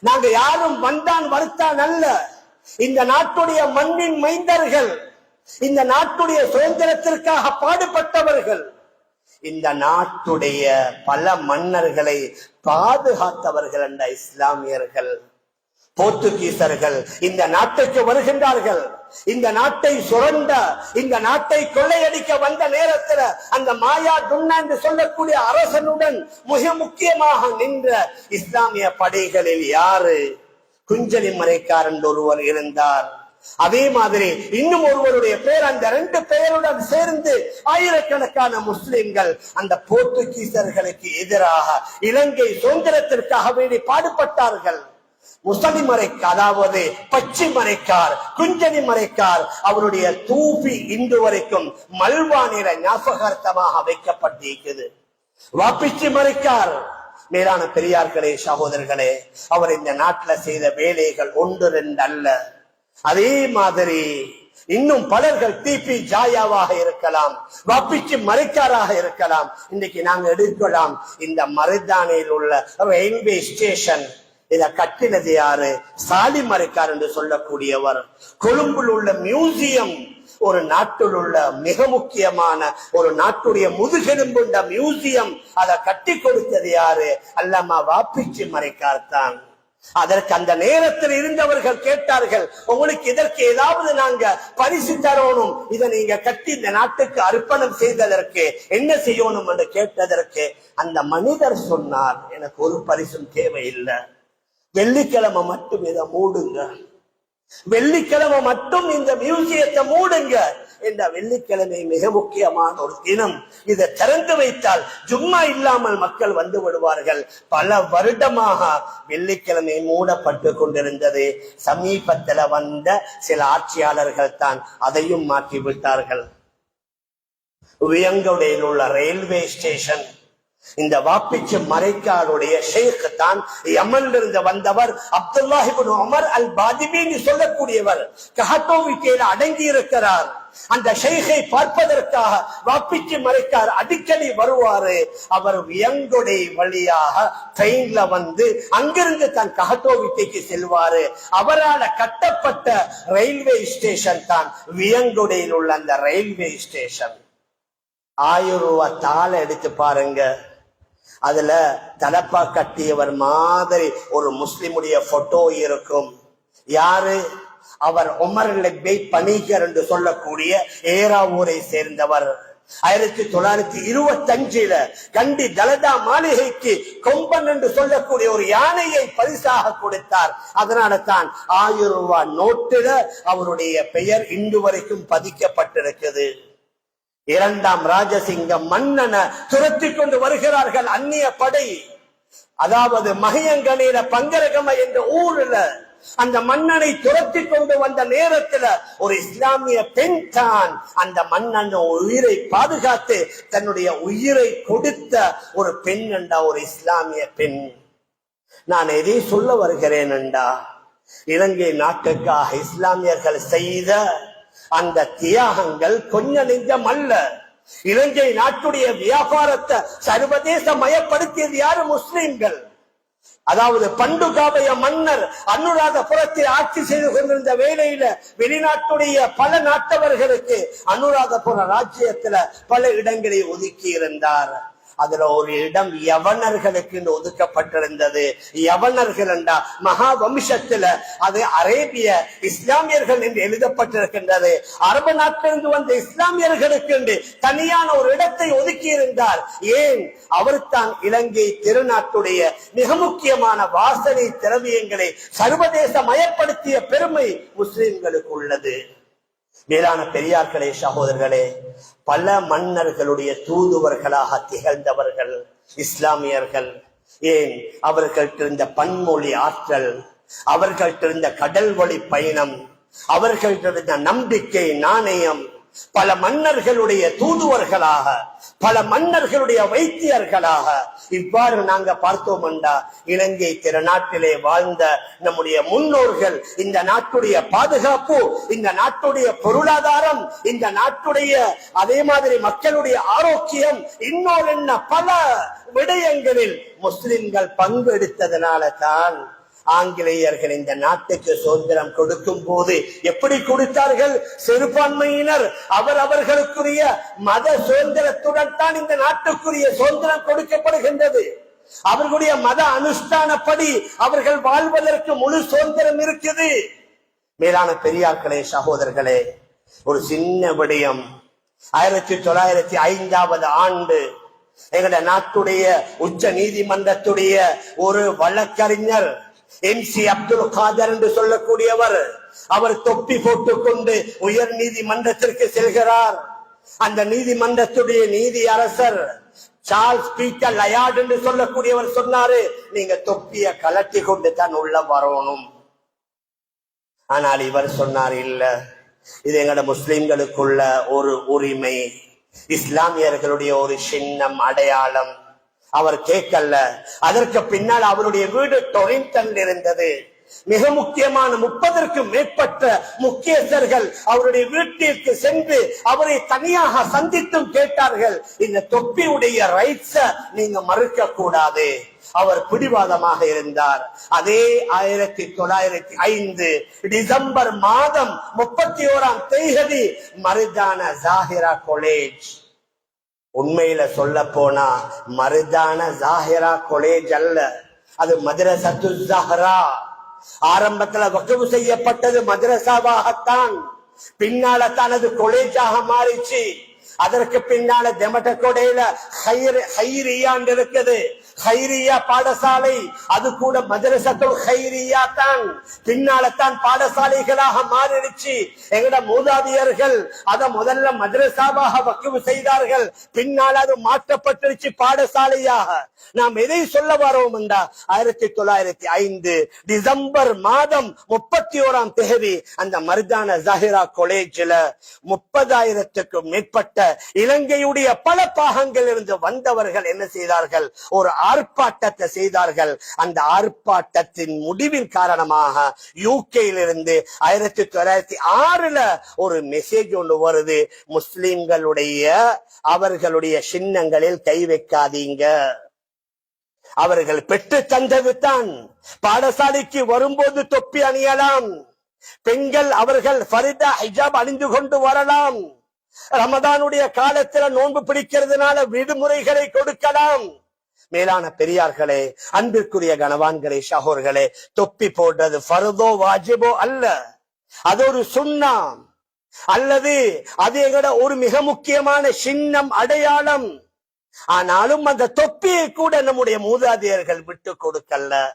நாங்க யாரும் வந்தான் வருத்தான் அல்ல. இந்த நாட்டுடைய மண்ணின் மைந்தர்கள் இந்த நாட்டுடைய சுதந்திரத்திற்காக பாடுபட்டவர்கள் இந்த நாட்டுடைய பல மன்னர்களை பாதுகாத்தவர்கள் என்ற இஸ்லாமியர்கள். போர்த்துகீசர்கள் இந்த நாட்டுக்கு வருகின்றார்கள். இந்த நாட்டை சுரண்ட இந்த நாட்டை கொள்ளையடிக்க வந்த நேரத்தில் அந்த மாயா துண்ணா என்று சொல்லக்கூடிய அரசனுடன் மிக முக்கியமாக நின்ற இஸ்லாமிய படைகளில் யாரு? குஞ்சலி மறைக்காரன் ஒருவர் இருந்தார். அதே மாதிரி இன்னும் ஒருவருடைய பேர் அந்த ரெண்டு பெயருடன் சேர்ந்து ஆயிரக்கணக்கான முஸ்லிம்கள் அந்த போர்த்துகீசர்களுக்கு எதிராக இலங்கை சுதந்திரத்திற்காக வேண்டி பாடுபட்டார்கள். முசலி மறைக்கார் அதாவது பச்சை மறைக்கார் குஞ்சனி மறைக்கார் அவருடைய தூபி இன்று வரைக்கும் மல்வானில ஞாபகார்த்தமாக வைக்கப்பட்டிருக்கிறது. வாப்பிச்சி மறைக்கார். மேலான பெரியார்களே சகோதரர்களே அவர் இந்த நாட்டுல செய்த வேலைகள் ஒன்று ரெண்டு அல்ல. அதே மாதிரி இன்னும் பலர்கள் டிபி ஜாயாவாக இருக்கலாம் வாப்பிச்சு மறைக்காராக இருக்கலாம். இன்னைக்கு நாங்க எடுக்கலாம் இந்த மருதானையில் உள்ள ரயில்வே ஸ்டேஷன் இத கட்டினது யாரு? சாலி மறைக்கார் என்று சொல்லக்கூடியவர். கொழும்பில் உள்ள மியூசியம் ஒரு நாட்டில் உள்ள மிக முக்கியமான ஒரு நாட்டுடைய முதுகெலும்புண்ட மியூசியம் அதை கட்டி கொடுத்தது யாரு? அல்லம்மா வாப்பிச்சு மறைக்கார் தான். அதற்கு அந்த நேரத்தில் இருந்தவர்கள் கேட்டார்கள் உங்களுக்கு இதற்கு ஏதாவது நாங்க பரிசு தரணும்? இதை நீங்க கட்டி இந்த நாட்டுக்கு அர்ப்பணம் செய்ததற்கு என்ன செய்யணும்? என்று கேட்டதற்கு அந்த மனிதர் சொன்னார் எனக்கு ஒரு பரிசும் தேவையில்லை. வெள்ளிக்கிழமை மட்டும் இதை மூடுங்க. வெள்ளிக்கிழமை மட்டும் இந்த மியூசியத்தை மூடுங்க என்ற வெள்ளிக்கிழமை மிக முக்கியமான ஒரு தினம். இதை திறந்து வைத்தால் ஜும்மா இல்லாமல் மக்கள் வந்து விடுவார்கள். பல வருடமாக வெள்ளிக்கிழமை மூடப்பட்டு கொண்டிருந்தது. சமீபத்தில் வந்த சில ஆட்சியாளர்கள் தான் அதையும் மாற்றி விட்டார்கள் உயங்கொடையில் உள்ள ரயில்வே ஸ்டேஷன் இந்த வாப்பிச்சு மறைக்காருடைய ஷேக் தான் யமனிலிருந்து வந்தவர் அப்துல்லாஹிபின் உமர் அல் பாதிபின்னு சொல்லக்கூடியவர். கஹட்டோவிக்கையில் அடங்கி இருக்கிறார் அந்த ஷேகை பார்ப்பதற்காக வாப்பிச்சு மறைக்கார் அடிக்கடி வருவாரு. அவர் வியங்கொடை வழியாக ட்ரெயின்ல வந்து அங்கிருந்து தன் கஹட்டோவிக்கைக்கு செல்வாரு. அவரால் கட்டப்பட்ட ரயில்வே ஸ்டேஷன் தான் வியங்கொடையில் உள்ள அந்த ரயில்வே ஸ்டேஷன். ஆயிரம் ரூபாய் தாளை எடுத்து பாருங்க. அதுல தலப்பா கட்டியவர் மாதிரி ஒரு முஸ்லிமுடைய போட்டோ இருக்கும். யாரு? அவர் உமர் லெப்பை பணிகர் என்று சொல்லக்கூடிய ஏராவூரை சேர்ந்தவர். ஆயிரத்தி தொள்ளாயிரத்தி இருபத்தி அஞ்சுல கண்டி தலதா மாளிகைக்கு கொம்பன் என்று சொல்லக்கூடிய ஒரு யானையை பரிசாக கொடுத்தார். அதனால தான் ஆயிரம் ரூபாய் நோட்டுல அவருடைய பெயர் இன்று வரைக்கும் பதிக்கப்பட்டிருக்குது இரண்டாம் ராஜசிங்கம் மன்னனை துரத்தி கொண்டு வருகிறார்கள் அந்நிய படை. அதாவது மகியங்கனில பங்கரகம என்ற ஊர்ல அந்த மன்னனை துரத்தி கொண்டு வந்த நேரத்துல ஒரு இஸ்லாமிய பெண் தான் அந்த மன்னன் உயிரை பாதுகாத்து தன்னுடைய உயிரை கொடுத்த ஒரு பெண் என்றா ஒரு இஸ்லாமிய பெண். நான் எதை சொல்ல வருகிறேன் என்றா இலங்கை நாட்டுக்காக இஸ்லாமியர்கள் செய்த அந்த தியாகங்கள் கொஞ்ச நெஞ்சம் அல்ல. இலங்கை நாட்டுடைய வியாபாரத்தை சர்வதேச மயப்படுத்தியது யாரு? முஸ்லிம்கள். அதாவது பண்டுகாபய மன்னர் அனுராதபுரத்தில் ஆட்சி செய்து கொண்டிருந்த வேளையில வெளிநாட்டுடைய பல நாட்டவர்களுக்கு அனுராதபுர ராஜ்யத்துல பல இடங்களை ஒதுக்கி இருந்தார் அதுல ஒரு இடம் யவனர்களுக்கு ஒதுக்கப்பட்டிருந்தது. யவனர்கள் என்றா மகா வம்சத்துல அது அரேபிய இஸ்லாமியர்கள் என்று எழுதப்பட்டிருக்கின்றது. அரபு நாட்டிலிருந்து வந்த இஸ்லாமியர்களுக்கு என்று தனியான ஒரு இடத்தை ஒதுக்கி இருந்தார் ஏன்? அவர் தான் இலங்கை திருநாட்டுடைய மிக முக்கியமான வாசனை திரவியங்களை சர்வதேச மயப்படுத்திய பெருமை முஸ்லிம்களுக்கு உள்ளது. மேலான பெரியார்களே சகோதரர்களே பல மன்னர்களுடைய தூதுவர்களாக திகழ்ந்தவர்கள் இஸ்லாமியர்கள் ஏன் அவர்கள்ட்ட இருந்த பன்மொழி ஆற்றல் அவர்கள்ட்ட இருந்த கடல் வழி பயணம் அவர்கள்ட்ட இருந்த நம்பிக்கை நாணயம் பல மன்னர்களுடைய தூதுவர்களாக பல மன்னர்களுடைய வைத்தியர்களாக இவ்வாறு நாங்க பார்த்தோம்டா இலங்கை திருநாட்டிலே வாழ்ந்த நம்முடைய முன்னோர்கள் இந்த நாட்டுடைய பாதுகாப்பு இந்த நாட்டுடைய பொருளாதாரம் இந்த நாட்டுடைய அதே மாதிரி மக்களுடைய ஆரோக்கியம் இன்னொரு என்ன பல விடயங்களில் முஸ்லிம்கள் பங்கெடுத்ததனால தான் ஆங்கிலேயர்கள் இந்த நாட்டுக்கு சுதந்திரம் கொடுக்கும் போது எப்படி கொடுத்தார்கள்? சிறுபான்மையினர் அவர் அவர்களுக்குரிய மத சுதந்திரத்துடன் தான் இந்த நாட்டுக்குரிய சுதந்திரம் கொடுக்கப்படுகின்றது. அவர்களுடைய மத அனுஷ்டானப்படி அவர்கள் வாழ்வதற்கு முழு சுதந்திரம் இருக்குது. மேலான பெரியார்களே சகோதரர்களே ஒரு சின்ன விடயம். ஆயிரத்தி தொள்ளாயிரத்தி ஐந்தாவது ஆண்டு எங்களுடைய நாட்டுடைய உச்ச நீதிமன்றத்துடைய ஒரு வழக்கறிஞர் எம் சி அப்துல் காதர் என்று சொல்லக்கூடியவர். அவர் தொப்பி போட்டுக்கொண்டு உயர் நீதிமன்றத்திற்கு செல்கிறார். அந்த நீதிமன்றத்துடைய நீதி அரசர் சார்ஸ் பீட்டர் லயார்ட் என்று சொல்லக்கூடியவர் சொன்னாரு நீங்க தொப்பிய கலட்டி கொண்டு தான் உள்ள வரணும். ஆனால் இவர் சொன்னார் இல்ல இது எங்கட முஸ்லிம்களுக்குள்ள ஒரு உரிமை. இஸ்லாமியர்களுடைய ஒரு சின்னம் அடையாளம். அவர் கேட்கல. அதற்கு பின்னால் அவருடைய வீடு டொரிங்டன் இருந்தது. மிக முக்கியமான முப்பதற்கும் மேற்பட்ட முக்கியஸ்தர்கள் அவருடைய வீட்டிற்கு சென்று அவரை தனியாக சந்தித்தும் கேட்டார்கள். இந்த தொப்பியுடைய ரைட்ஸ நீங்க மறுக்க கூடாது அவர் பிடிவாதமாக இருந்தார். அதே ஆயிரத்தி தொள்ளாயிரத்தி ஐந்து டிசம்பர் மாதம் முப்பத்தி ஓராம் தேதி மருதான ஜாகிரா காலேஜ் உண்மையில சொல்ல போனா மருதான ஜாஹிரா கொலேஜ் அல்ல. அது மதரசத்து ஜஹரா. ஆரம்பத்துல வகுப்பு செய்யப்பட்டது மதரசாவாகத்தான். பின்னால தனது கொலேஜாக மாறிச்சு. அதற்கு பின்னால தெமட்ட கொடையில ஹைரியான் இருக்குது. ஹைரியா பாடசாலை? அது கூட மதரசத்துல் ஹைரியா தான். பின்னால்தான் பாடசாலைகளாக மாறிடுச்சு. எங்கட மூதாதியர்கள் அதை முதல்ல மதரசாவாக வக்குவு செய்தார்கள். பின்னால் அது மாற்றப்பட்டுருச்சு பாடசாலையாக. நாம் எதை சொல்ல வரோம் என்றா ஆயிரத்தி தொள்ளாயிரத்தி ஐந்து டிசம்பர் மாதம் முப்பத்தி ஓராம் தேதி அந்த மருதான ஜஹிரா கொலேஜில் முப்பதாயிரத்துக்கும் மேற்பட்ட இலங்கையுடைய பல பாகங்கள் இருந்து வந்தவர்கள் என்ன செய்தார்கள்? ஒரு ஆர்ப்பாட்டத்தை செய்தார்கள். அந்த ஆர்ப்பாட்டத்தின் முடிவின் காரணமாக யூகேயிலிருந்து ஆயிரத்தி தொள்ளாயிரத்தி ஆறுல ஒரு மெசேஜ் ஒன்று வருது. முஸ்லிம்களுடைய அவர்களுடைய சின்னங்களில் கை வைக்காதீங்க. அவர்கள் பெற்று தந்தது தான் பாடசாலைக்கு வரும்போது தொப்பி அணியலாம். பெண்கள் அவர்கள் ஃபரிதா ஹிஜாப் அணிந்து கொண்டு வரலாம். ரமதானுடைய காலத்துல நோன்பு பிடிக்கிறதுனால விடுமுறைகளை கொடுக்கலாம். மேலான பெரியார்களே அன்பிற்குரிய கனவான்களே ஷஹோர்களே தொப்பி போடுறது ஃபர்தோ வாஜிபோ அல்ல. அது ஒரு சுண்ணாம். அல்லது அது எங்கட ஒரு மிக முக்கியமான சின்னம் அடையாளம். ஆனாலும் அந்த தொப்பியை கூட நம்முடைய மூதாதையர்கள் விட்டு கொடுக்கல.